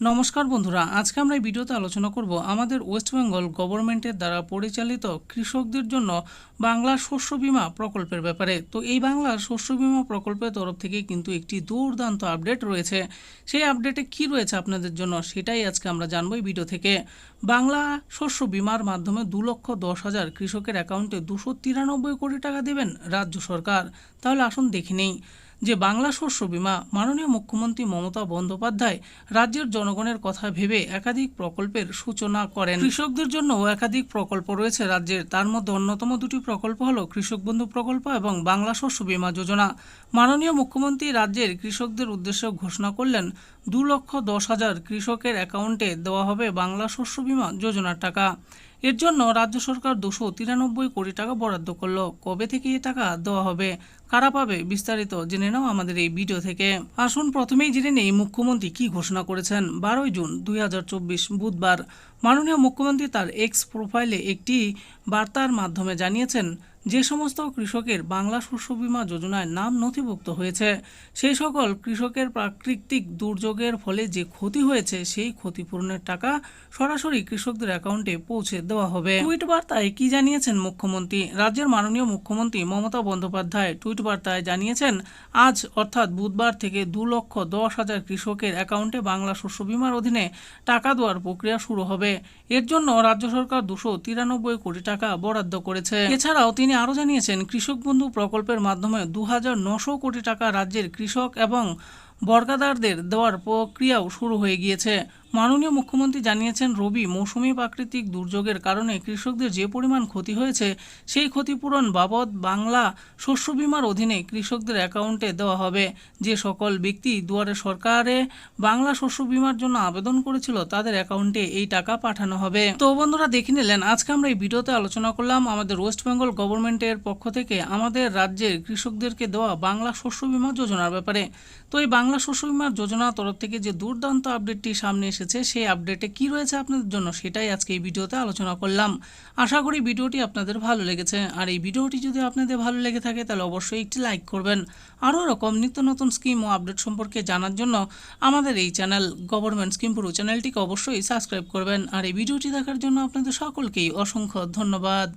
নমস্কার বন্ধুরা, আজকে আমরা এই ভিডিওতে আলোচনা করব আমাদের ওয়েস্ট বেঙ্গল গভর্নমেন্টের দ্বারা পরিচালিত কৃষকদের জন্য বাংলা শস্য বিমা প্রকল্পের ব্যাপারে। তো এই বাংলার শস্য বিমা প্রকল্পের তরফ থেকে কিন্তু একটি দুর্দান্ত আপডেট রয়েছে। সেই আপডেটে কি রয়েছে আপনাদের জন্য সেটাই আজকে আমরা জানব এই ভিডিও থেকে। বাংলা শস্য বিমার মাধ্যমে দু লক্ষ দশ হাজার কৃষকের অ্যাকাউন্টে দুশো তিরানব্বই কোটি টাকা দেবেন রাজ্য সরকার। তাহলে আসুন দেখে নেই। যে বাংলা শস্য বীমা মাননীয় মুখ্যমন্ত্রী মমতা বন্দ্যোপাধ্যায় রাজ্যের জনগণের কথা ভেবে একাধিক প্রকল্পের সূচনা করেন। কৃষকদের জন্য একাধিক প্রকল্প রয়েছে রাজ্যের। তার মধ্যে অন্যতম দুটি প্রকল্প হল কৃষক বন্ধু প্রকল্প এবং বাংলা শস্য বীমা যোজনা। মাননীয় মুখ্যমন্ত্রী রাজ্যের কৃষকদের উদ্দেশ্যে ঘোষণা করলেন, দু লক্ষ দশ হাজার কৃষকের অ্যাকাউন্টে দেওয়া হবে বাংলা শস্য বীমা যোজনার টাকা। এর জন্য রাজ্য সরকার দুশো তিরানব্বই কোটি টাকা বরাদ্দ করল। কবে থেকে এ টাকা দেওয়া হবে, কারা পাবে, বিস্তারিত জেনে নাও আমাদের এই ভিডিও থেকে। আসুন প্রথমেই জেনে নেই মুখ্যমন্ত্রী কি ঘোষণা করেছেন, বারোই জুন দুই হাজার চব্বিশ বুধবার। মাননীয় মুখ্যমন্ত্রী তার এক্স প্রোফাইলে একটি বার্তার মাধ্যমে জানিয়েছেন, যে সমস্ত কৃষকের বাংলা শস্য বীমা যোজনায় নাম নথিভুক্ত হয়েছে, সেই সকল কৃষকের প্রাকৃতিক দুর্যোগের ফলে যে ক্ষতি হয়েছে, সেই ক্ষতিপূরণের টাকা সরাসরি কৃষকদের অ্যাকাউন্টে পৌঁছে দেওয়া হবে। টুইট বার্তায় কি জানিয়েছেন মুখ্যমন্ত্রী? রাজ্যের মাননীয় মুখ্যমন্ত্রী মমতা বন্দ্যোপাধ্যায় টুইট বার্তায় জানিয়েছেন, আজ অর্থাৎ বুধবার থেকে দু লক্ষ দশ হাজার কৃষকের অ্যাকাউন্টে বাংলা শস্য বীমার অধীনে টাকা দেওয়ার প্রক্রিয়া শুরু হবে। এর জন্য রাজ্য সরকার দুশো তিরানব্বই কোটি টাকা বরাদ্দ করেছে। এছাড়াও তিনি আরও জানিয়েছেন, কৃষক বন্ধু প্রকল্পের মাধ্যমে দু কোটি টাকা রাজ্যের কৃষক এবং বর্গাদারদের দেওয়ার প্রক্রিয়াও শুরু হয়ে গিয়েছে। মাননীয় মুখ্যমন্ত্রী জানিয়েছেন, রবি, মৌসুমি প্রাকৃতিক দুর্যোগের কারণে কৃষকদের যে পরিমাণ ক্ষতি হয়েছে, সেই ক্ষতিপূরণ বাবদ বাংলা শস্য বীমার অধীনে কৃষকদের অ্যাকাউন্টে দেওয়া হবে। যে সকল ব্যক্তি দুয়ারে সরকারে বাংলা শস্য বীমার জন্য আবেদন করেছিল, তাদের অ্যাকাউন্টে এই টাকা পাঠানো হবে। তো বন্ধুরা, দেখে নিলেন, আজকে আমরা এই ভিডিওতে আলোচনা করলাম আমাদের ওয়েস্ট বেঙ্গল গভর্নমেন্টের পক্ষ থেকে আমাদের রাজ্যের কৃষকদেরকে দেওয়া বাংলা শস্য বীমা যোজনার ব্যাপারে। তো এই বাংলা শস্য বীমার যোজনার তরফ থেকে যে দুর্দান্ত আপডেটটি সামনে এসেছে, সেই আপডেটে কি রয়েছে আপনাদের জন্য সেটাই আজকে এই ভিডিওতে আলোচনা করলাম। আশা করি ভিডিওটি আপনাদের ভালো লেগেছে। আর এই ভিডিওটি যদি আপনাদের ভালো লেগে থাকে, তাহলে অবশ্যই একটি লাইক করবেন। আরও এরকম নিত্য নতুন স্কিম ও আপডেট সম্পর্কে জানার জন্য আমাদের এই চ্যানেল গভর্নমেন্ট স্কিম পুরো চ্যানেলটিকে অবশ্যই সাবস্ক্রাইব করবেন। আর এই ভিডিওটি দেখার জন্য আপনাদের সকলকেই অসংখ্য ধন্যবাদ।